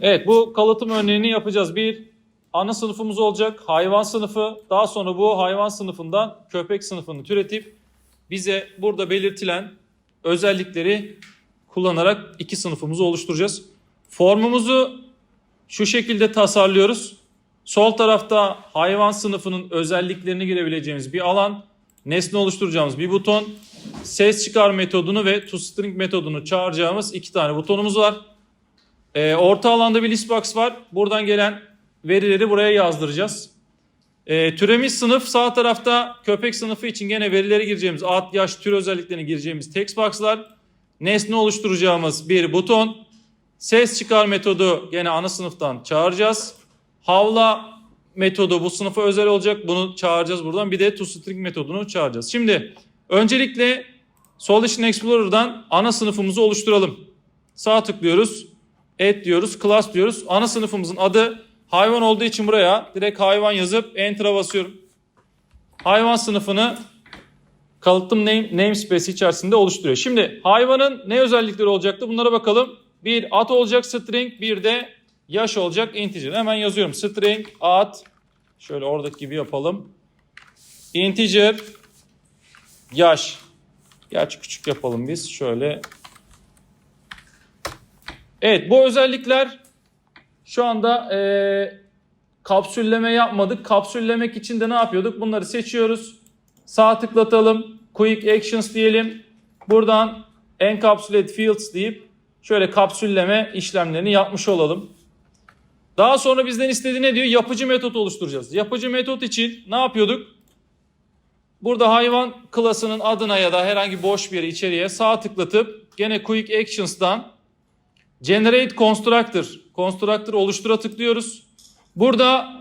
Evet bu kalıtım örneğini yapacağız. Bir ana sınıfımız olacak hayvan sınıfı. Daha sonra bu hayvan sınıfından köpek sınıfını türetip bize burada belirtilen özellikleri kullanarak iki sınıfımızı oluşturacağız. Formumuzu şu şekilde tasarlıyoruz. Sol tarafta hayvan sınıfının özelliklerini girebileceğimiz bir alan, nesne oluşturacağımız bir buton, ses çıkar metodunu ve toString metodunu çağıracağımız iki tane butonumuz var. Ee, orta alanda bir listbox var. Buradan gelen verileri buraya yazdıracağız. Ee, türemiş sınıf sağ tarafta köpek sınıfı için gene verileri gireceğimiz ad, yaş, tür özelliklerini gireceğimiz text box'lar. Nesne oluşturacağımız bir buton. Ses çıkar metodu gene ana sınıftan çağıracağız. Havla metodu bu sınıfa özel olacak. Bunu çağıracağız buradan. Bir de toString metodunu çağıracağız. Şimdi öncelikle Solution Explorer'dan ana sınıfımızı oluşturalım. Sağ tıklıyoruz. Add diyoruz. Class diyoruz. Ana sınıfımızın adı hayvan olduğu için buraya direkt hayvan yazıp Enter'a basıyorum. Hayvan sınıfını kalıtım name, namespace içerisinde oluşturuyor. Şimdi hayvanın ne özellikleri olacaktı? Bunlara bakalım. Bir at olacak string, bir de yaş olacak integer. Hemen yazıyorum. String, at. Şöyle oradaki gibi yapalım. Integer, yaş. Gerçi küçük yapalım biz. Şöyle. Evet bu özellikler şu anda eee kapsülleme yapmadık. Kapsüllemek için de ne yapıyorduk? Bunları seçiyoruz. Sağ tıklatalım. Quick Actions diyelim. Buradan Encapsulate Fields deyip şöyle kapsülleme işlemlerini yapmış olalım. Daha sonra bizden istediği ne diyor? Yapıcı metot oluşturacağız. Yapıcı metot için ne yapıyorduk? Burada hayvan klasının adına ya da herhangi boş bir yere içeriye sağ tıklatıp gene Quick Actions'dan Generate Constructor, Constructor oluştura tıklıyoruz. Burada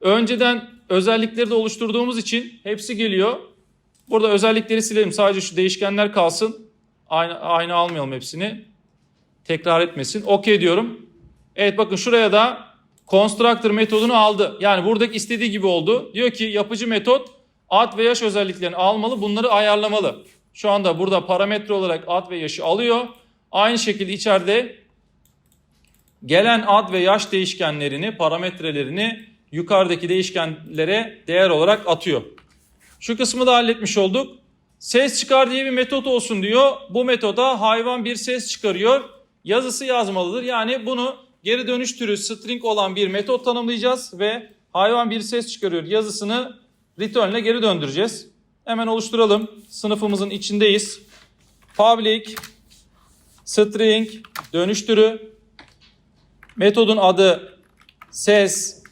önceden özellikleri de oluşturduğumuz için hepsi geliyor. Burada özellikleri silelim. Sadece şu değişkenler kalsın. Aynı, aynı almayalım hepsini. Tekrar etmesin. OK diyorum. Evet bakın şuraya da constructor metodunu aldı. Yani buradaki istediği gibi oldu. Diyor ki yapıcı metot ad ve yaş özelliklerini almalı. Bunları ayarlamalı. Şu anda burada parametre olarak ad ve yaşı alıyor. Aynı şekilde içeride gelen ad ve yaş değişkenlerini, parametrelerini yukarıdaki değişkenlere değer olarak atıyor. Şu kısmı da halletmiş olduk. Ses çıkar diye bir metot olsun diyor. Bu metoda hayvan bir ses çıkarıyor. Yazısı yazmalıdır. Yani bunu geri dönüş türü string olan bir metot tanımlayacağız ve hayvan bir ses çıkarıyor yazısını return ile geri döndüreceğiz. Hemen oluşturalım. Sınıfımızın içindeyiz. Public string dönüş türü Metodun adı ses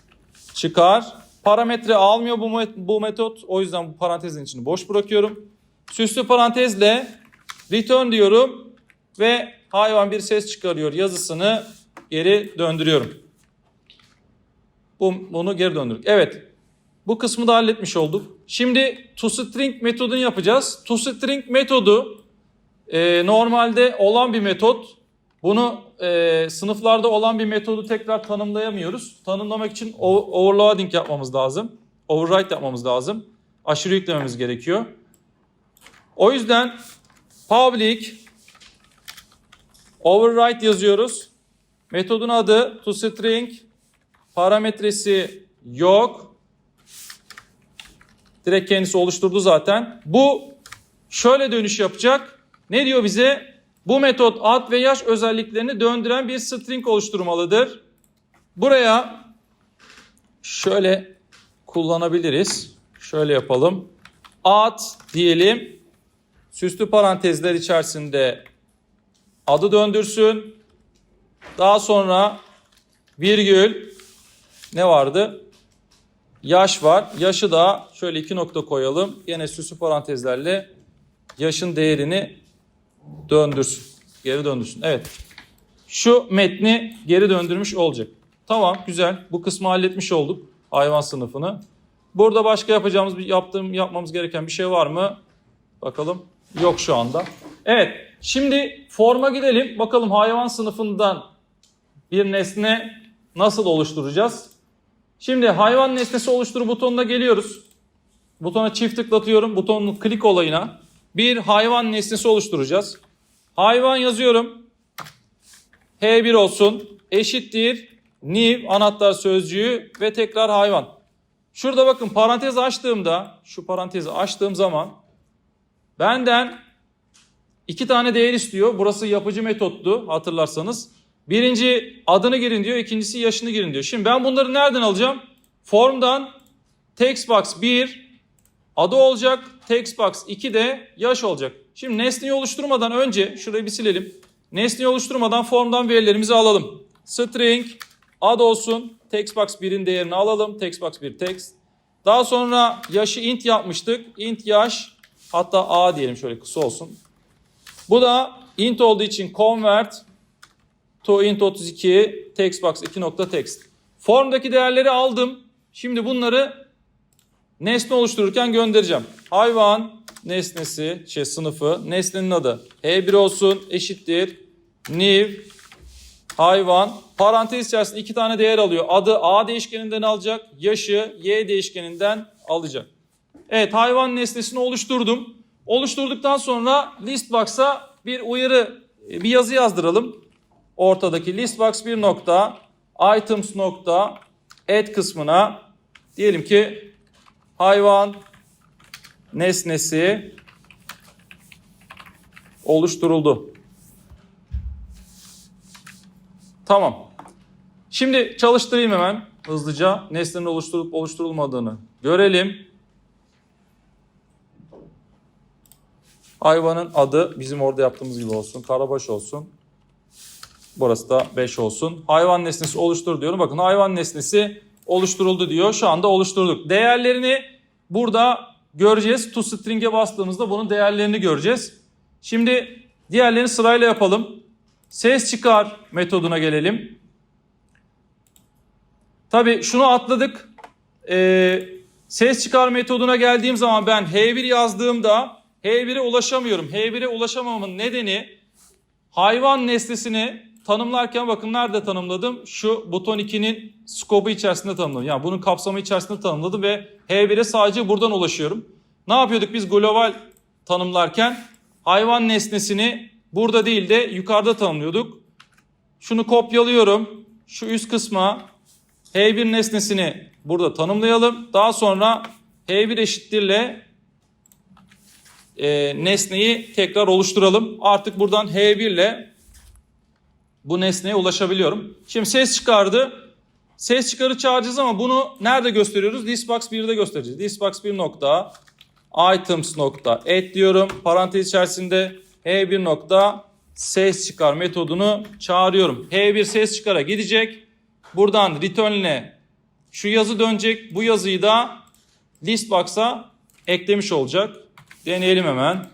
çıkar. Parametre almıyor bu, met- bu metot. O yüzden bu parantezin içini boş bırakıyorum. Süslü parantezle return diyorum ve hayvan bir ses çıkarıyor yazısını geri döndürüyorum. Bu, bunu geri döndürdük. Evet. Bu kısmı da halletmiş olduk. Şimdi toString metodunu yapacağız. toString metodu e, normalde olan bir metot. Bunu e, sınıflarda olan bir metodu tekrar tanımlayamıyoruz. Tanımlamak için overloading yapmamız lazım. Override yapmamız lazım. Aşırı yüklememiz gerekiyor. O yüzden public override yazıyoruz. Metodun adı toString parametresi yok. Direkt kendisi oluşturdu zaten. Bu şöyle dönüş yapacak. Ne diyor bize? Bu metot ad ve yaş özelliklerini döndüren bir string oluşturmalıdır. Buraya şöyle kullanabiliriz. Şöyle yapalım. Ad diyelim. Süslü parantezler içerisinde adı döndürsün. Daha sonra virgül ne vardı? Yaş var. Yaşı da şöyle iki nokta koyalım. Yine süslü parantezlerle yaşın değerini döndürsün. Geri döndürsün. Evet. Şu metni geri döndürmüş olacak. Tamam güzel. Bu kısmı halletmiş olduk. Hayvan sınıfını. Burada başka yapacağımız yaptığım yapmamız gereken bir şey var mı? Bakalım. Yok şu anda. Evet. Şimdi forma gidelim. Bakalım hayvan sınıfından bir nesne nasıl oluşturacağız? Şimdi hayvan nesnesi oluştur butonuna geliyoruz. Butona çift tıklatıyorum. Butonun klik olayına. Bir hayvan nesnesi oluşturacağız. Hayvan yazıyorum. H1 olsun eşittir new anahtar sözcüğü ve tekrar hayvan. Şurada bakın parantez açtığımda şu parantezi açtığım zaman benden iki tane değer istiyor. Burası yapıcı metottu hatırlarsanız. Birinci adını girin diyor. ikincisi yaşını girin diyor. Şimdi ben bunları nereden alacağım? Formdan textbox 1 adı olacak. Textbox 2 de yaş olacak. Şimdi nesneyi oluşturmadan önce şurayı bir silelim. Nesneyi oluşturmadan formdan verilerimizi alalım. String ad olsun. Textbox 1'in değerini alalım. Textbox 1 text. Daha sonra yaşı int yapmıştık. int yaş hatta a diyelim şöyle kısa olsun. Bu da int olduğu için convert to int 32 textbox 2 nokta text. Formdaki değerleri aldım. Şimdi bunları nesne oluştururken göndereceğim. Hayvan nesnesi, şey sınıfı, nesnenin adı E1 olsun eşittir new hayvan parantez içerisinde iki tane değer alıyor. Adı A değişkeninden alacak, yaşı Y değişkeninden alacak. Evet hayvan nesnesini oluşturdum. Oluşturduktan sonra listbox'a bir uyarı, bir yazı yazdıralım. Ortadaki listbox bir nokta items nokta add kısmına diyelim ki hayvan nesnesi oluşturuldu. Tamam. Şimdi çalıştırayım hemen hızlıca. Nesnenin oluşturup oluşturulmadığını görelim. Hayvanın adı bizim orada yaptığımız gibi olsun. Karabaş olsun. Burası da 5 olsun. Hayvan nesnesi oluştur diyorum. Bakın hayvan nesnesi oluşturuldu diyor. Şu anda oluşturduk. Değerlerini burada göreceğiz. To string'e bastığımızda bunun değerlerini göreceğiz. Şimdi diğerlerini sırayla yapalım. Ses çıkar metoduna gelelim. Tabi şunu atladık. Ee, ses çıkar metoduna geldiğim zaman ben H1 yazdığımda H1'e ulaşamıyorum. H1'e ulaşamamamın nedeni hayvan nesnesini tanımlarken bakın nerede tanımladım? Şu buton 2'nin skobu içerisinde tanımladım. Yani bunun kapsamı içerisinde tanımladım ve H1'e sadece buradan ulaşıyorum. Ne yapıyorduk biz global tanımlarken? Hayvan nesnesini burada değil de yukarıda tanımlıyorduk. Şunu kopyalıyorum. Şu üst kısma H1 nesnesini burada tanımlayalım. Daha sonra H1 eşittirle e, nesneyi tekrar oluşturalım. Artık buradan H1 ile bu nesneye ulaşabiliyorum. Şimdi ses çıkardı. Ses çıkarı çağıracağız ama bunu nerede gösteriyoruz? Listbox 1'de göstereceğiz. Listbox 1 nokta items nokta add diyorum. Parantez içerisinde H1 nokta ses çıkar metodunu çağırıyorum. H1 ses çıkara gidecek. Buradan return'le şu yazı dönecek. Bu yazıyı da listbox'a eklemiş olacak. Deneyelim hemen.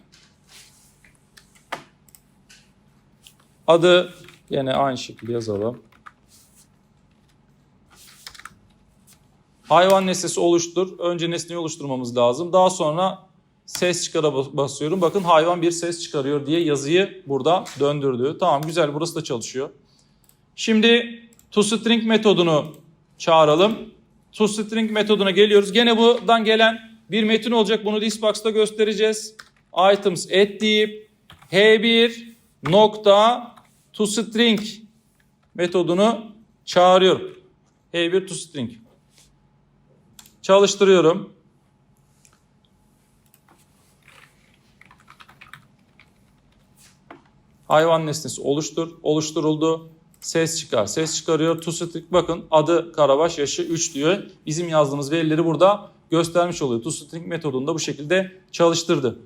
Adı yine aynı şekilde yazalım. Hayvan nesnesi oluştur. Önce nesneyi oluşturmamız lazım. Daha sonra ses çıkara basıyorum. Bakın hayvan bir ses çıkarıyor diye yazıyı burada döndürdü. Tamam güzel burası da çalışıyor. Şimdi toString metodunu çağıralım. toString metoduna geliyoruz. Gene buradan gelen bir metin olacak. Bunu listbox'ta göstereceğiz. Items add deyip h1 nokta toString metodunu çağırıyorum. h1 toString. Çalıştırıyorum. Hayvan nesnesi oluştur, oluşturuldu. Ses çıkar, ses çıkarıyor. ToString bakın adı Karabaş, yaşı 3 diyor. Bizim yazdığımız verileri burada göstermiş oluyor. ToString metodunu da bu şekilde çalıştırdı.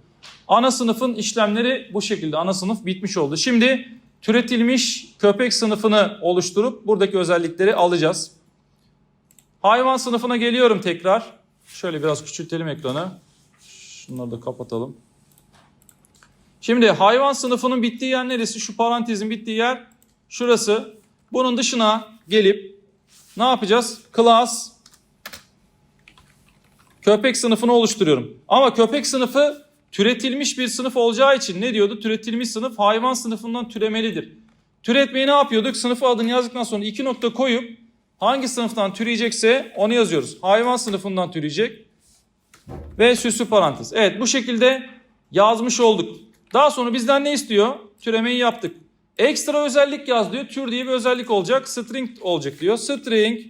Ana sınıfın işlemleri bu şekilde. Ana sınıf bitmiş oldu. Şimdi türetilmiş köpek sınıfını oluşturup buradaki özellikleri alacağız. Hayvan sınıfına geliyorum tekrar. Şöyle biraz küçültelim ekranı. Şunları da kapatalım. Şimdi hayvan sınıfının bittiği yer neresi? Şu parantezin bittiği yer şurası. Bunun dışına gelip ne yapacağız? Class köpek sınıfını oluşturuyorum. Ama köpek sınıfı türetilmiş bir sınıf olacağı için ne diyordu? Türetilmiş sınıf hayvan sınıfından türemelidir. Türetmeyi ne yapıyorduk? Sınıfı adını yazdıktan sonra iki nokta koyup hangi sınıftan türeyecekse onu yazıyoruz. Hayvan sınıfından türeyecek ve süslü parantez. Evet bu şekilde yazmış olduk. Daha sonra bizden ne istiyor? Türemeyi yaptık. Ekstra özellik yaz diyor. Tür diye bir özellik olacak. String olacak diyor. String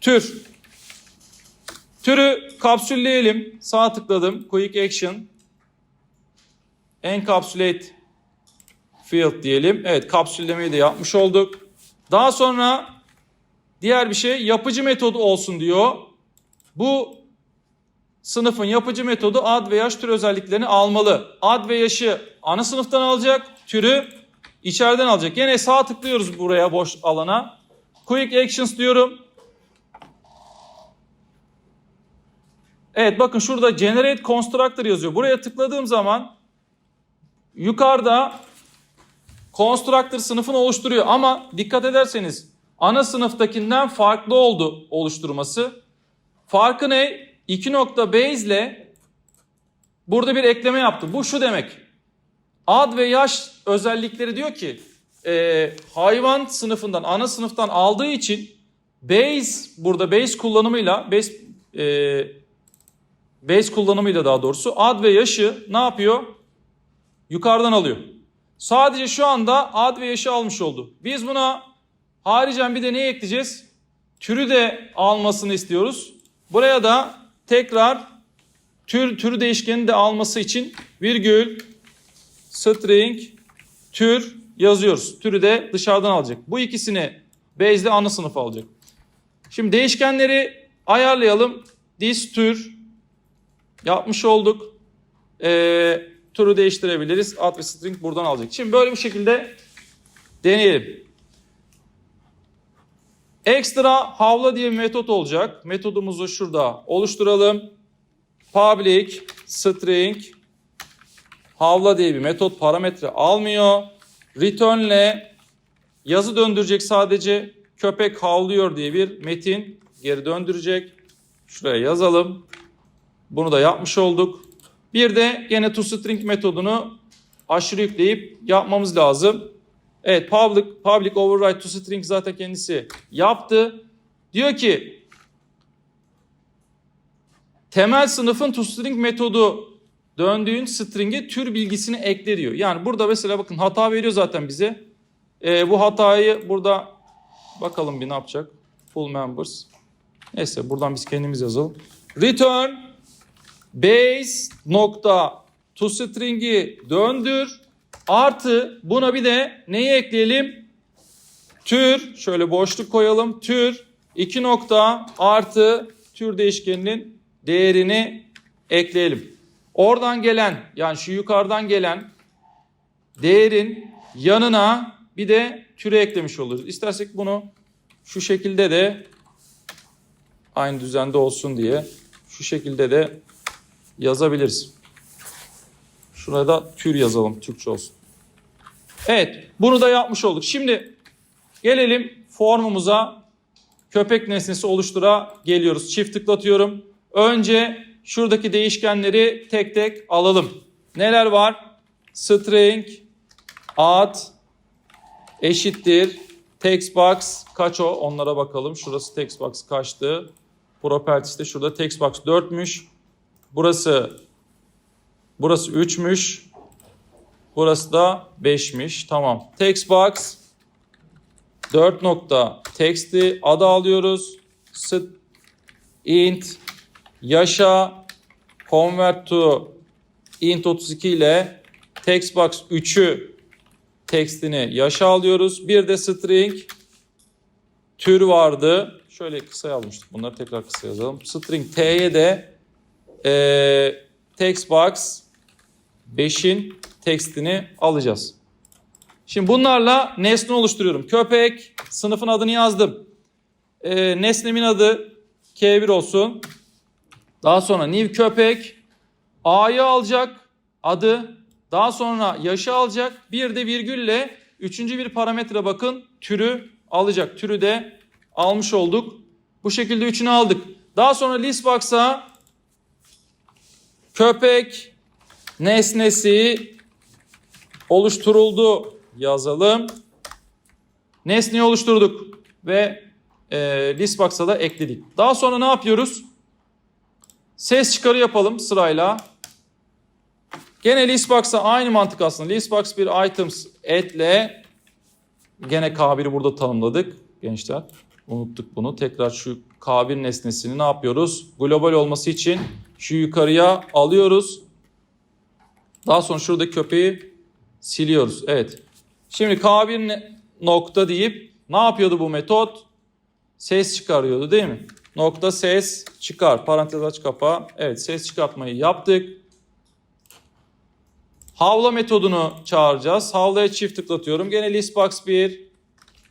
tür. Türü kapsülleyelim. Sağ tıkladım. Quick Action. Encapsulate field diyelim. Evet kapsüllemeyi de yapmış olduk. Daha sonra diğer bir şey yapıcı metodu olsun diyor. Bu sınıfın yapıcı metodu ad ve yaş tür özelliklerini almalı. Ad ve yaşı ana sınıftan alacak, türü içeriden alacak. Yine sağ tıklıyoruz buraya boş alana. Quick Actions diyorum. Evet bakın şurada Generate Constructor yazıyor. Buraya tıkladığım zaman yukarıda Constructor sınıfını oluşturuyor. Ama dikkat ederseniz ana sınıftakinden farklı oldu oluşturması. Farkı ne? 2 nokta base ile burada bir ekleme yaptı. Bu şu demek. Ad ve yaş özellikleri diyor ki e, hayvan sınıfından ana sınıftan aldığı için base burada base kullanımıyla base e, base kullanımıyla daha doğrusu ad ve yaşı ne yapıyor? Yukarıdan alıyor. Sadece şu anda ad ve yaşı almış oldu. Biz buna haricen bir de ne ekleyeceğiz? Türü de almasını istiyoruz. Buraya da tekrar tür türü değişkeni de alması için virgül string tür yazıyoruz. Türü de dışarıdan alacak. Bu ikisini base'de ana sınıf alacak. Şimdi değişkenleri ayarlayalım. This tür yapmış olduk. Ee, türü değiştirebiliriz. Ad ve string buradan alacak. Şimdi böyle bir şekilde deneyelim. Ekstra havla diye bir metot olacak. Metodumuzu şurada oluşturalım. Public string havla diye bir metot parametre almıyor. Return ile yazı döndürecek sadece köpek havlıyor diye bir metin geri döndürecek. Şuraya yazalım. Bunu da yapmış olduk. Bir de yine toString metodunu aşırı yükleyip yapmamız lazım. Evet public, public override toString zaten kendisi yaptı. Diyor ki temel sınıfın toString metodu döndüğün string'e tür bilgisini ekle diyor. Yani burada mesela bakın hata veriyor zaten bize. Ee, bu hatayı burada bakalım bir ne yapacak. Full members. Neyse buradan biz kendimiz yazalım. Return base nokta toString'i döndür. Artı buna bir de neyi ekleyelim? Tür şöyle boşluk koyalım. Tür 2 nokta artı tür değişkeninin değerini ekleyelim. Oradan gelen yani şu yukarıdan gelen değerin yanına bir de türü eklemiş oluruz. İstersek bunu şu şekilde de aynı düzende olsun diye şu şekilde de yazabiliriz. Şuraya da tür yazalım Türkçe olsun. Evet bunu da yapmış olduk. Şimdi gelelim formumuza köpek nesnesi oluştura geliyoruz. Çift tıklatıyorum. Önce şuradaki değişkenleri tek tek alalım. Neler var? String, ad, eşittir, textbox kaç o? Onlara bakalım. Şurası textbox kaçtı? Properties'te şurada textbox 4'müş. Burası burası 3'müş. Burası da 5'miş. Tamam. Textbox 4 nokta text'i adı alıyoruz. İnt yaşa convert to int 32 ile textbox 3'ü text'ini yaşa alıyoruz. Bir de string tür vardı. Şöyle kısa yazmıştık. Bunları tekrar kısa yazalım. String t'ye de e, textbox 5'in tekstini alacağız. Şimdi bunlarla nesne oluşturuyorum. Köpek sınıfın adını yazdım. E, nesnemin adı K1 olsun. Daha sonra new köpek A'yı alacak adı. Daha sonra yaşı alacak. Bir de virgülle üçüncü bir parametre bakın türü alacak. Türü de almış olduk. Bu şekilde üçünü aldık. Daha sonra listbox'a köpek nesnesi oluşturuldu yazalım. Nesneyi oluşturduk ve e, listbox'a da ekledik. Daha sonra ne yapıyoruz? Ses çıkarı yapalım sırayla. Gene listbox'a aynı mantık aslında. Listbox bir items etle gene K1'i burada tanımladık gençler. Unuttuk bunu. Tekrar şu K1 nesnesini ne yapıyoruz? Global olması için şu yukarıya alıyoruz. Daha sonra şurada köpeği siliyoruz. Evet. Şimdi K1 ne- nokta deyip ne yapıyordu bu metot? Ses çıkarıyordu değil mi? Nokta ses çıkar. Parantez aç kapa. Evet ses çıkartmayı yaptık. Havla metodunu çağıracağız. Havlaya çift tıklatıyorum. Gene listbox 1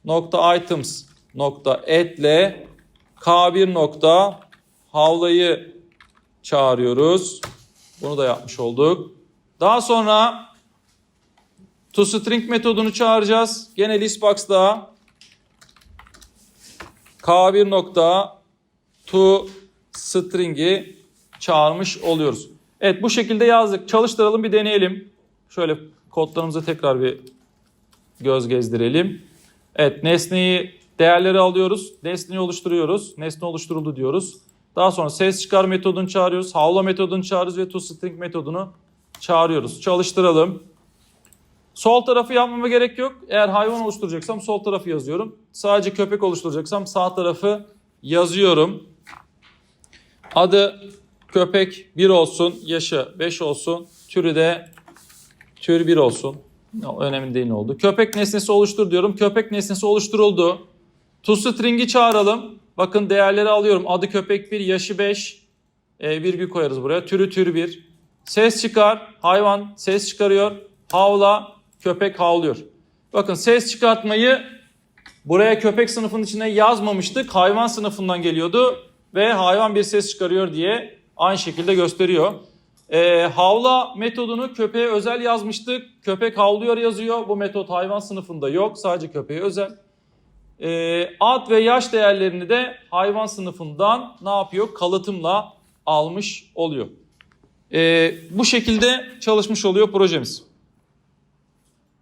nokta items nokta add'le k1 nokta havlayı çağırıyoruz. Bunu da yapmış olduk. Daha sonra toString metodunu çağıracağız. Gene listbox'da k1 nokta to string'i çağırmış oluyoruz. Evet bu şekilde yazdık. Çalıştıralım bir deneyelim. Şöyle kodlarımıza tekrar bir göz gezdirelim. Evet nesneyi değerleri alıyoruz. Nesneyi oluşturuyoruz. Nesne oluşturuldu diyoruz. Daha sonra ses çıkar metodunu çağırıyoruz. Havla metodunu çağırıyoruz ve toString metodunu çağırıyoruz. Çalıştıralım. Sol tarafı yapmama gerek yok. Eğer hayvan oluşturacaksam sol tarafı yazıyorum. Sadece köpek oluşturacaksam sağ tarafı yazıyorum. Adı köpek 1 olsun, yaşı 5 olsun, türü de tür 1 olsun. Önemli değil ne oldu. Köpek nesnesi oluştur diyorum. Köpek nesnesi oluşturuldu. ToString'i çağıralım. Bakın değerleri alıyorum. Adı köpek 1, yaşı 5. E, virgül koyarız buraya. Türü tür 1. Ses çıkar. Hayvan ses çıkarıyor. Havla. Köpek havlıyor. Bakın ses çıkartmayı buraya köpek sınıfının içine yazmamıştık. Hayvan sınıfından geliyordu. Ve hayvan bir ses çıkarıyor diye aynı şekilde gösteriyor. E, havla metodunu köpeğe özel yazmıştık. Köpek havlıyor yazıyor. Bu metot hayvan sınıfında yok. Sadece köpeğe özel. E, ad ve yaş değerlerini de hayvan sınıfından ne yapıyor? Kalıtımla almış oluyor. E, bu şekilde çalışmış oluyor projemiz.